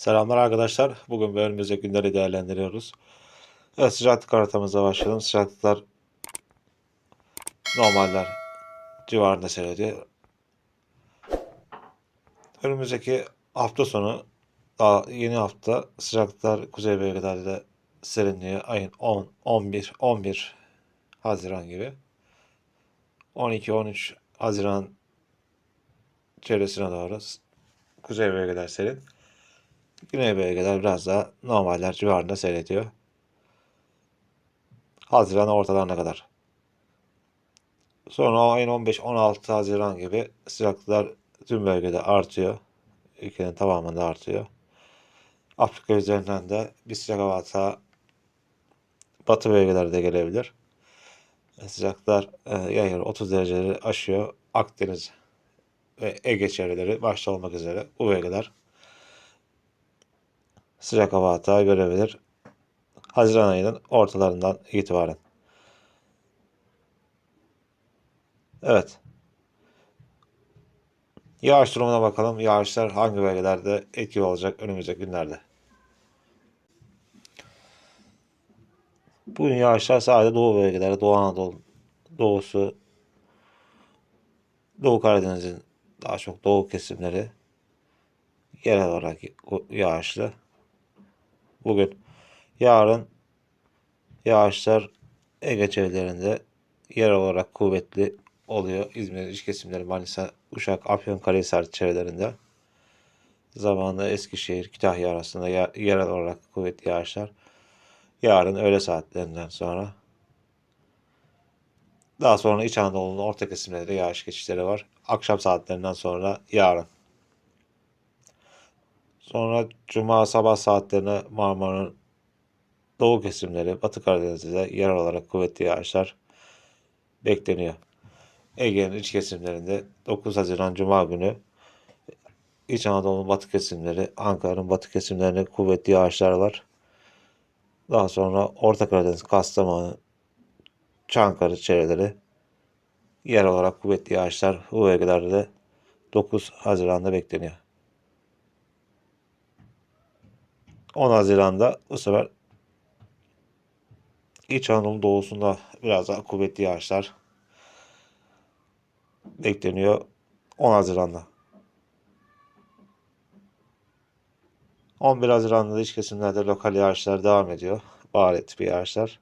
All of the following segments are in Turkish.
Selamlar arkadaşlar. Bugün ve önümüzdeki günleri değerlendiriyoruz. Evet sıcaklık haritamıza başlayalım. Sıcaklıklar normaller civarında seyrediyor. Önümüzdeki hafta sonu daha yeni hafta sıcaklıklar kuzey bölgelerde serinliyor. Ayın 10, 11, 11 Haziran gibi. 12-13 Haziran çevresine doğru kuzey bölgeler serin. Güney bölgeler biraz daha normaller civarında seyrediyor. Haziran ortalarına kadar. Sonra ayın 15-16 Haziran gibi sıcaklıklar tüm bölgede artıyor. Ülkenin tamamında artıyor. Afrika üzerinden de bir sıcak hava hata batı bölgelerde gelebilir. Sıcaklıklar e, yayılır 30 dereceleri aşıyor. Akdeniz ve Ege çevreleri başta olmak üzere bu bölgeler sıcak hava hata görebilir. Haziran ayının ortalarından itibaren. Evet. Yağış durumuna bakalım. Yağışlar hangi bölgelerde etkili olacak önümüzdeki günlerde? Bugün yağışlar sadece doğu bölgelerde, Doğu Anadolu doğusu, Doğu Karadeniz'in daha çok doğu kesimleri yerel olarak yağışlı. Bugün, yarın yağışlar Ege çevrelerinde yerel olarak kuvvetli oluyor. İzmir iç kesimleri, Manisa, Uşak, Afyonkarahisar çevrelerinde. Zamanında Eskişehir, Kütahya arasında yerel olarak kuvvetli yağışlar. Yarın öğle saatlerinden sonra. Daha sonra İç Anadolu'nun orta kesimlerinde yağış geçişleri var. Akşam saatlerinden sonra yarın. Sonra Cuma sabah saatlerine Marmara'nın doğu kesimleri, Batı Karadeniz'de yerel olarak kuvvetli yağışlar bekleniyor. Ege'nin iç kesimlerinde 9 Haziran Cuma günü İç Anadolu'nun batı kesimleri, Ankara'nın batı kesimlerinde kuvvetli yağışlar var. Daha sonra Orta Karadeniz, Kastamonu, Çankırı çevreleri yer olarak kuvvetli yağışlar bu bölgelerde de 9 Haziran'da bekleniyor. 10 Haziran'da bu sefer İç Anadolu doğusunda biraz daha kuvvetli yağışlar bekleniyor 10 Haziran'da. 11 Haziran'da da iç kesimlerde lokal yağışlar devam ediyor. Bahar tipi yağışlar.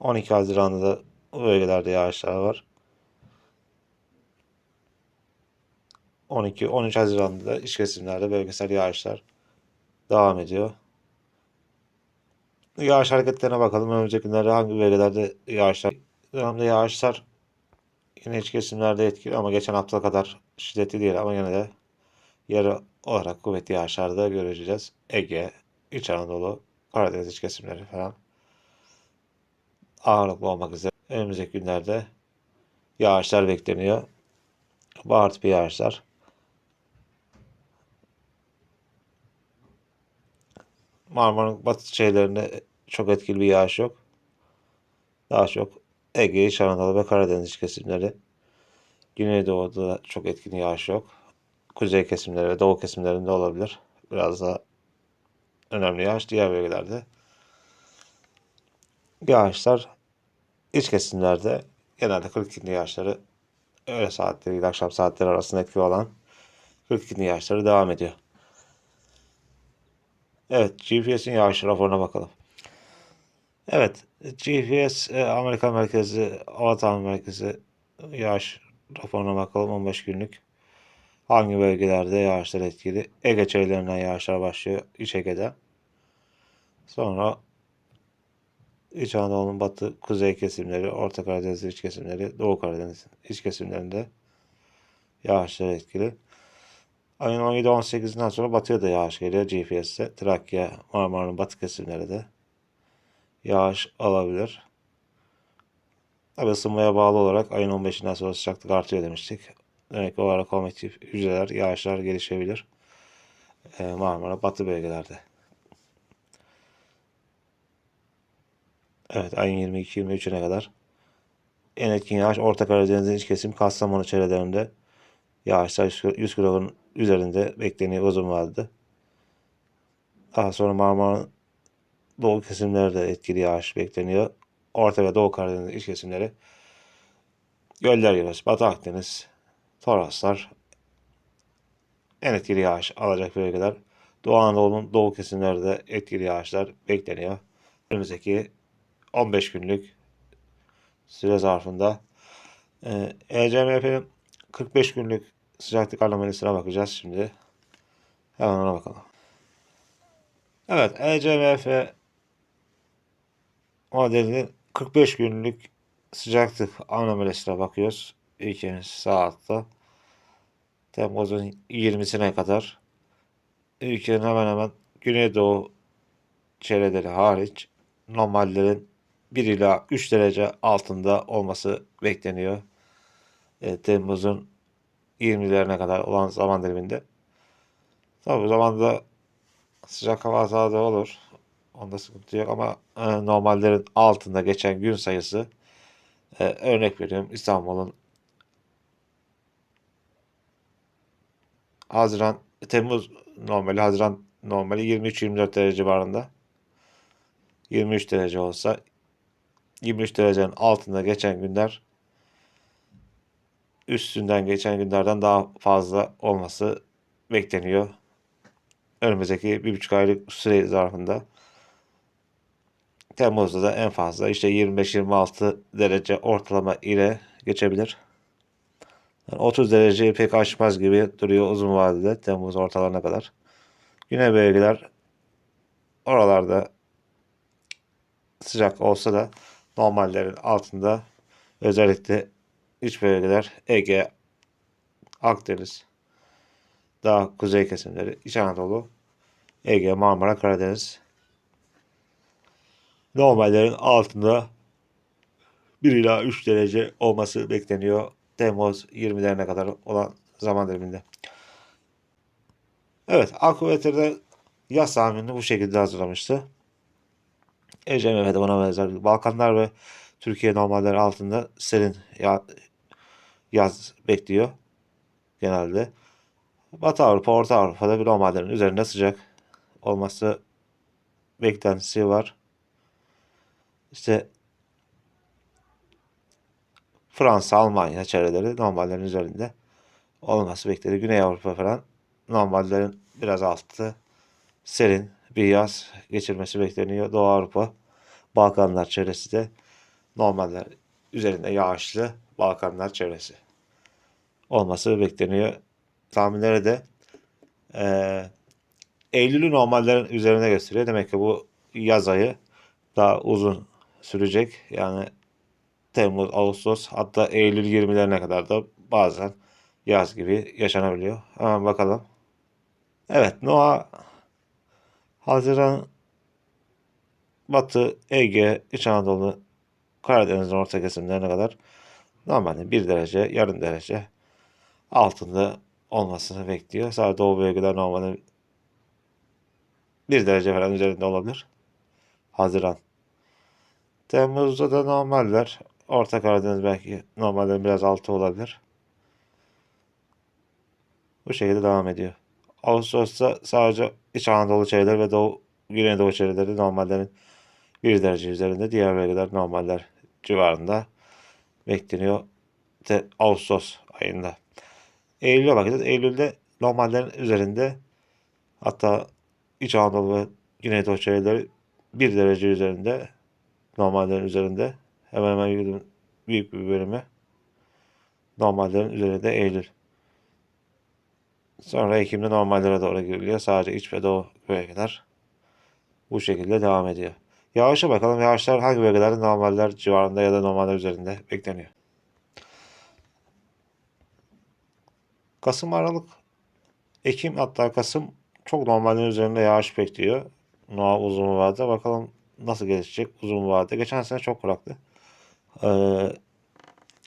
12 Haziran'da da bölgelerde yağışlar var. 12-13 Haziran'da da iç kesimlerde bölgesel yağışlar devam ediyor. Yağış hareketlerine bakalım. Önümüzdeki günlerde hangi bölgelerde yağışlar? Dönemde yağışlar yine iç kesimlerde etkili ama geçen hafta kadar şiddetli değil ama yine de yarı olarak kuvvetli yağışlar da göreceğiz. Ege, İç Anadolu, Karadeniz iç kesimleri falan ağırlıklı olmak üzere önümüzdeki günlerde yağışlar bekleniyor. Bahar tipi yağışlar. Marmara'nın batı şeylerinde çok etkili bir yağış yok. Daha çok Ege, İç Anadolu ve Karadeniz kesimleri. Güneydoğu'da da çok etkili yağış yok. Kuzey kesimleri ve doğu kesimlerinde olabilir. Biraz daha önemli yağış diğer bölgelerde. Yağışlar iç kesimlerde genelde 42 yağışları öğle saatleri ile akşam saatleri arasında etkili olan 42 yağışları devam ediyor. Evet, GPS'in yağış raporuna bakalım. Evet, GPS e, Amerika merkezi, Avatar merkezi yağış raporuna bakalım 15 günlük. Hangi bölgelerde yağışlar etkili? Ege çevrelerinden yağışlar başlıyor İç Ege'de. Sonra İç Anadolu'nun batı, kuzey kesimleri, Orta Karadeniz iç kesimleri, Doğu Karadeniz iç kesimlerinde yağışlar etkili. Ayın 17-18'inden sonra batıya da yağış geliyor GPS'te. Trakya, Marmara'nın batı kesimleri de yağış alabilir. Tabi ısınmaya bağlı olarak ayın 15'inden sonra sıcaklık artıyor demiştik. Demek ki o ara konvektif hücreler, yağışlar gelişebilir. Ee, Marmara batı bölgelerde. Evet ayın 22-23'üne kadar en etkin yağış Orta Karadeniz'in iç kesim Kastamonu çevrelerinde yağışlar 100 100 kilonun üzerinde bekleniyor uzun vadede. Daha sonra Marmara'nın doğu kesimleri de etkili yağış bekleniyor. Orta ve Doğu Karadeniz iç kesimleri göller yöresi, Batı Akdeniz, Toroslar en etkili yağış alacak bölgeler. Doğu Anadolu'nun doğu kesimlerde etkili yağışlar bekleniyor. Önümüzdeki 15 günlük süre zarfında e, ECMF'nin 45 günlük sıcaklık anomalisine bakacağız şimdi. Hemen ona bakalım. Evet, ECMF modelinin 45 günlük sıcaklık anomalisine bakıyoruz. İlkimiz saatte. Temmuz'un 20'sine kadar ülkenin hemen hemen güneydoğu çevreleri hariç normallerin 1 ila 3 derece altında olması bekleniyor. E, Temmuz'un 20'lerine kadar olan zaman diliminde. Tabi bu zamanda sıcak hava hataları olur. Onda sıkıntı yok ama e, normallerin altında geçen gün sayısı e, örnek veriyorum İstanbul'un Haziran, Temmuz normali, Haziran normali 23-24 derece civarında. 23 derece olsa 23 derecenin altında geçen günler üstünden geçen günlerden daha fazla olması bekleniyor. Önümüzdeki bir buçuk aylık süre zarfında. Temmuz'da da en fazla işte 25-26 derece ortalama ile geçebilir. Yani 30 dereceyi pek aşmaz gibi duruyor uzun vadede Temmuz ortalarına kadar. Güney bölgeler oralarda sıcak olsa da normallerin altında özellikle iç bölgeler Ege, Akdeniz, daha kuzey kesimleri, İç Anadolu, Ege, Marmara, Karadeniz normallerin altında 1 ila 3 derece olması bekleniyor. Temmuz 20'lerine kadar olan zaman diliminde. Evet, Akkuveter'de yaz tahminini bu şekilde hazırlamıştı. ECMF'de buna benzer. Balkanlar ve Türkiye normaller altında serin yaz bekliyor genelde. Batı Avrupa, Orta Avrupa'da bir normallerin üzerinde sıcak olması beklentisi var. İşte Fransa, Almanya çevreleri normallerin üzerinde olması bekleniyor. Güney Avrupa falan normallerin biraz altı serin bir yaz geçirmesi bekleniyor. Doğu Avrupa, Balkanlar çevresi de normaller üzerinde yağışlı Balkanlar çevresi olması bekleniyor. Tahminlere de e, Eylül'ü normallerin üzerine gösteriyor. Demek ki bu yaz ayı daha uzun sürecek. Yani Temmuz, Ağustos hatta Eylül 20'lerine kadar da bazen yaz gibi yaşanabiliyor. Hemen bakalım. Evet Noah Haziran Batı, Ege, İç Anadolu, Karadeniz'in orta kesimlerine kadar normalde 1 derece, yarım derece altında olmasını bekliyor. Sadece doğu bölgeler normalde 1 derece falan üzerinde olabilir. Haziran. Temmuz'da da normaller. Orta Karadeniz belki normalden biraz altı olabilir. Bu şekilde devam ediyor. Ağustos'ta sadece İç Anadolu çevreleri ve Doğu, Güneydoğu çevreleri normallerin 1 derece üzerinde. Diğer bölgeler normaller civarında bekleniyor. Ağustos ayında. Eylül'e bakacağız. Eylül'de normallerin üzerinde hatta İç Anadolu ve Güneydoğu çevreleri 1 derece üzerinde normallerin üzerinde hemen hemen yılın büyük bir bölümü normallerin üzerinde Eylül. Sonra Ekim'de normallere doğru giriliyor. Sadece iç ve doğu bölgeler bu şekilde devam ediyor. Yağışa bakalım. Yağışlar hangi bölgelerde normaller civarında ya da normaller üzerinde bekleniyor. Kasım, Aralık, Ekim hatta Kasım çok normallerin üzerinde yağış bekliyor. Noa uzun vadede. Bakalım nasıl gelişecek uzun vadede. Geçen sene çok kuraktı. Ee,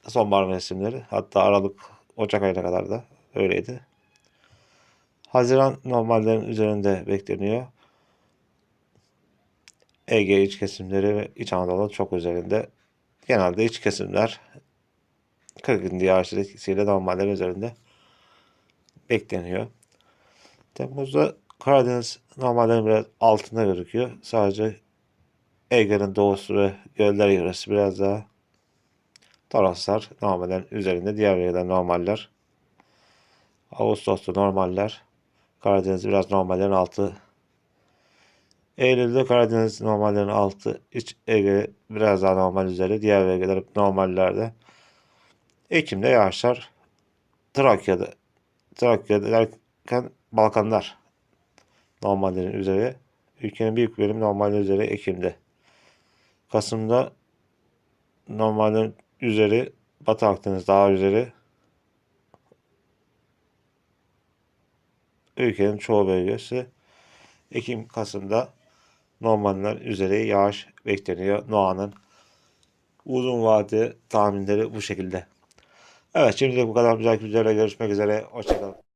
sonbahar mevsimleri. Hatta Aralık, Ocak ayına kadar da öyleydi. Haziran normallerin üzerinde bekleniyor. Ege iç kesimleri ve İç Anadolu çok üzerinde. Genelde iç kesimler 40 gün yağış etkisiyle normallerin üzerinde bekleniyor. Temmuz'da Karadeniz normalden biraz altında gözüküyor. Sadece Ege'nin doğusu ve göller yöresi biraz daha Toroslar normalden üzerinde. Diğer bölgeler normaller. Ağustos'ta normaller. Karadeniz biraz normallerin altı. Eylül'de Karadeniz normallerin altı. İç Ege biraz daha normal üzeri. Diğer bölgeler normallerde. Ekim'de yağışlar Trakya'da Trakya'da derken Balkanlar normallerin üzeri. Ülkenin büyük bölümü normallerin üzeri Ekim'de. Kasım'da normallerin üzeri Batı Akdeniz daha üzeri ülkenin çoğu bölgesi Ekim Kasım'da normaller üzeri yağış bekleniyor. Noa'nın uzun vade tahminleri bu şekilde. Evet şimdilik bu kadar. Bir dahaki videoda görüşmek üzere. Hoşçakalın.